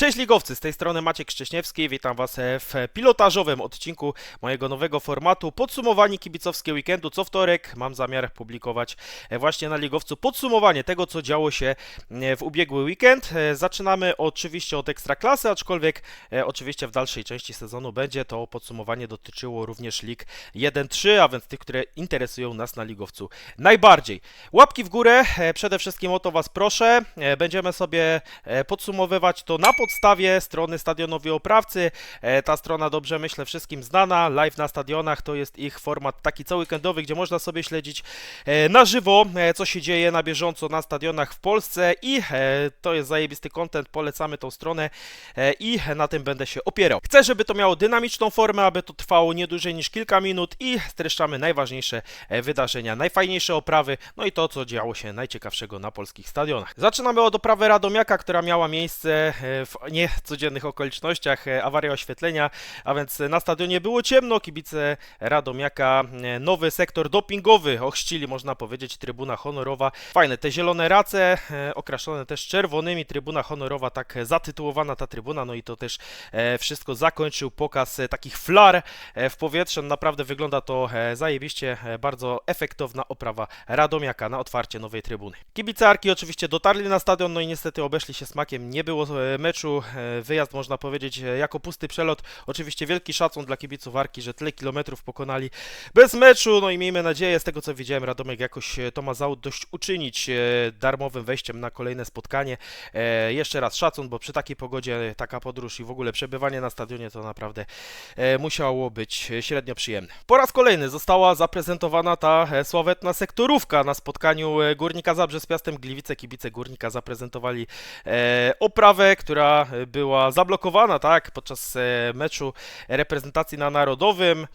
Cześć ligowcy, z tej strony Maciek Szcześniewski, witam was w pilotażowym odcinku mojego nowego formatu Podsumowanie kibicowskie weekendu. Co wtorek mam zamiar publikować e, właśnie na ligowcu podsumowanie tego, co działo się e, w ubiegły weekend. E, Zaczynamy oczywiście od Ekstraklasy, aczkolwiek oczywiście w dalszej części sezonu będzie to podsumowanie dotyczyło również lig 1-3, a więc tych, które interesują nas na ligowcu najbardziej. Łapki w górę, przede wszystkim o to was proszę. Będziemy sobie podsumowywać to na podstawie strony Stadionowi Oprawcy. E, Ta strona dobrze myślę wszystkim znana. Live na stadionach to jest ich format taki całoweekendowy, gdzie można sobie śledzić e, na żywo, e, co się dzieje na bieżąco na stadionach w Polsce i to jest zajebisty content, polecamy tą stronę i na tym będę się opierał. Chcę, żeby to miało dynamiczną formę, aby to trwało nie dłużej niż kilka minut i streszczamy najważniejsze wydarzenia, najfajniejsze oprawy, no i to, co działo się najciekawszego na polskich stadionach. Zaczynamy od oprawy Radomiaka, która miała miejsce w niecodziennych okolicznościach, e, awaria oświetlenia, a więc na stadionie było ciemno, kibice Radomiaka e, nowy sektor dopingowy ochrzcili, można powiedzieć, trybuna honorowa. Fajne, te zielone race, e, okraszone też czerwonymi, trybuna honorowa, tak zatytułowana ta trybuna, no i to też wszystko zakończył pokaz takich flar w powietrze. Naprawdę wygląda to zajebiście, bardzo efektowna oprawa Radomiaka na otwarcie nowej trybuny. Kibice Arki oczywiście dotarli na stadion, no i niestety obeszli się smakiem. Nie było e, meczu, e, wyjazd można powiedzieć e, jako pusty przelot. Oczywiście wielki szacun dla kibiców Arki, że tyle kilometrów pokonali bez meczu, no i miejmy nadzieję, z tego co widziałem, Radomek jakoś e, to ma zadość uczynić e, darmowym wejściem na kolejne spotkanie. Jeszcze raz szacun, bo przy takiej pogodzie taka podróż i w ogóle przebywanie na stadionie to naprawdę musiało być średnio przyjemne. Po raz kolejny została zaprezentowana ta sławetna sektorówka na spotkaniu Górnika Zabrze z Piastem Gliwice. Kibice Górnika zaprezentowali oprawę, która była zablokowana tak podczas e, meczu reprezentacji na Narodowym.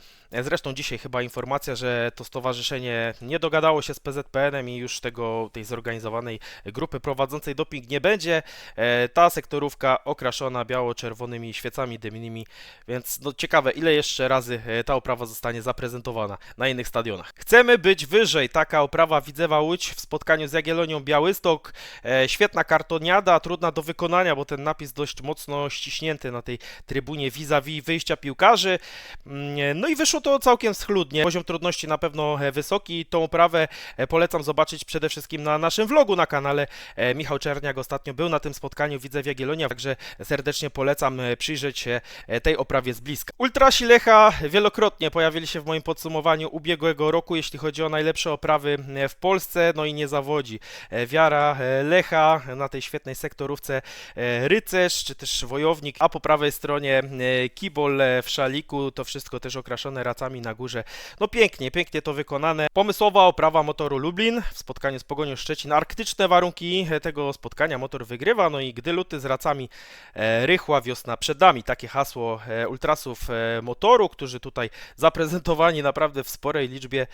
Zresztą dzisiaj chyba informacja, że to stowarzyszenie nie dogadało się z PZPN-em i już tego, tej zorganizowanej grupy prowadzącej doping nie będzie. E, Ta sektorówka okraszona biało-czerwonymi świecami dymnymi, więc no ciekawe, ile jeszcze razy e, ta oprawa zostanie zaprezentowana na innych stadionach. Chcemy być wyżej. Taka oprawa Widzewa Łódź w spotkaniu z Jagiellonią Białystok. E, Świetna kartoniada, trudna do wykonania, bo ten napis dość mocno ściśnięty na tej trybunie vis-a-vis wyjścia piłkarzy. Mm, No i wyszło to całkiem schludnie. Poziom trudności na pewno e, wysoki. Tą oprawę e, polecam zobaczyć przede wszystkim na naszym vlogu na kanale. E, Michał Czerniak ostatnio był na tym spotkaniu, widzę w Jagiellonia, także serdecznie polecam przyjrzeć się tej oprawie z bliska. Ultrasi Lecha wielokrotnie pojawili się w moim podsumowaniu ubiegłego roku, jeśli chodzi o najlepsze oprawy w Polsce, no i nie zawodzi. Wiara Lecha na tej świetnej sektorówce rycerz, czy też wojownik, a po prawej stronie kibol w szaliku, to wszystko też okraszone racami na górze. No pięknie, pięknie to wykonane. Pomysłowa oprawa motoru Lublin w spotkaniu z Pogonią Szczecin. Arktyczne warunki tego spotkania motor wygrywa, no i gdy luty z racami e, rychła wiosna przed nami. Takie hasło e, ultrasów e, motoru, którzy tutaj zaprezentowani naprawdę w sporej liczbie.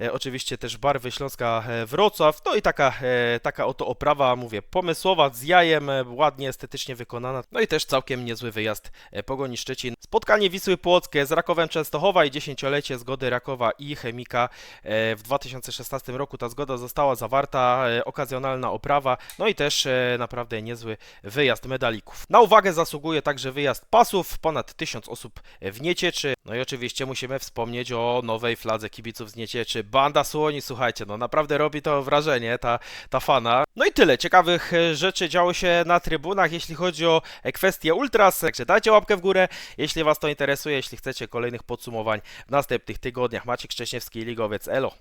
E, oczywiście też barwy Śląska e, Wrocław. No i taka, e, taka oto oprawa, mówię, pomysłowa, z jajem, e, ładnie, estetycznie wykonana. No i też całkiem niezły wyjazd e, Pogoni Szczecin. Spotkanie Wisły Płockie z Rakowem Częstochowa i dziesięciolecie zgody Rakowa i Chemika e, w 2016 roku. Ta zgoda została zawarta, e, okazjonalna oprawa, no i też e, naprawdę niezły wyjazd medalików. Na uwagę zasługuje także wyjazd pasów, ponad 1000 osób w Niecieczy. No i oczywiście musimy wspomnieć o nowej fladze kibiców z Niecieczy. Banda Słoni, słuchajcie, no naprawdę robi to wrażenie, ta, ta fana. No i tyle ciekawych e, rzeczy działo się na trybunach, jeśli chodzi o e, kwestie ultras. Także dajcie łapkę w górę, jeśli Was to interesuje, jeśli chcecie kolejnych podsumowań w następnych tygodniach. Maciek Szcześniewski, Ligowiec, elo.